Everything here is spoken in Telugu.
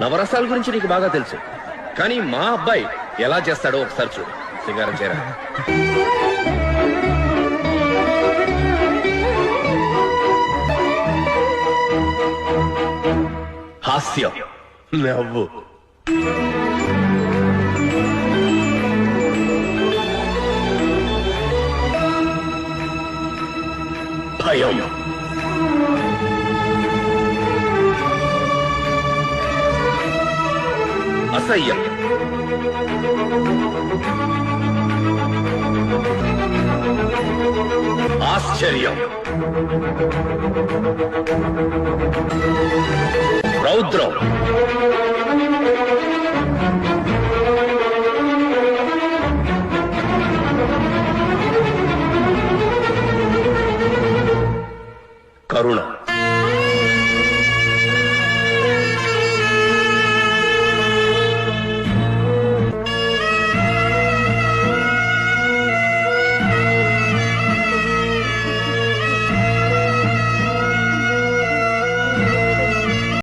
నవరసాల గురించి నీకు బాగా తెలుసు. కానీ మా అబ్బాయి ఎలా చేస్తాడో ఒకసారి చూడు. సింగారం చేరా. హాస్యం. నవ్వు. భయం. అసహ్యం. ఆశ్చర్యం. రౌద్రం. కరుణ.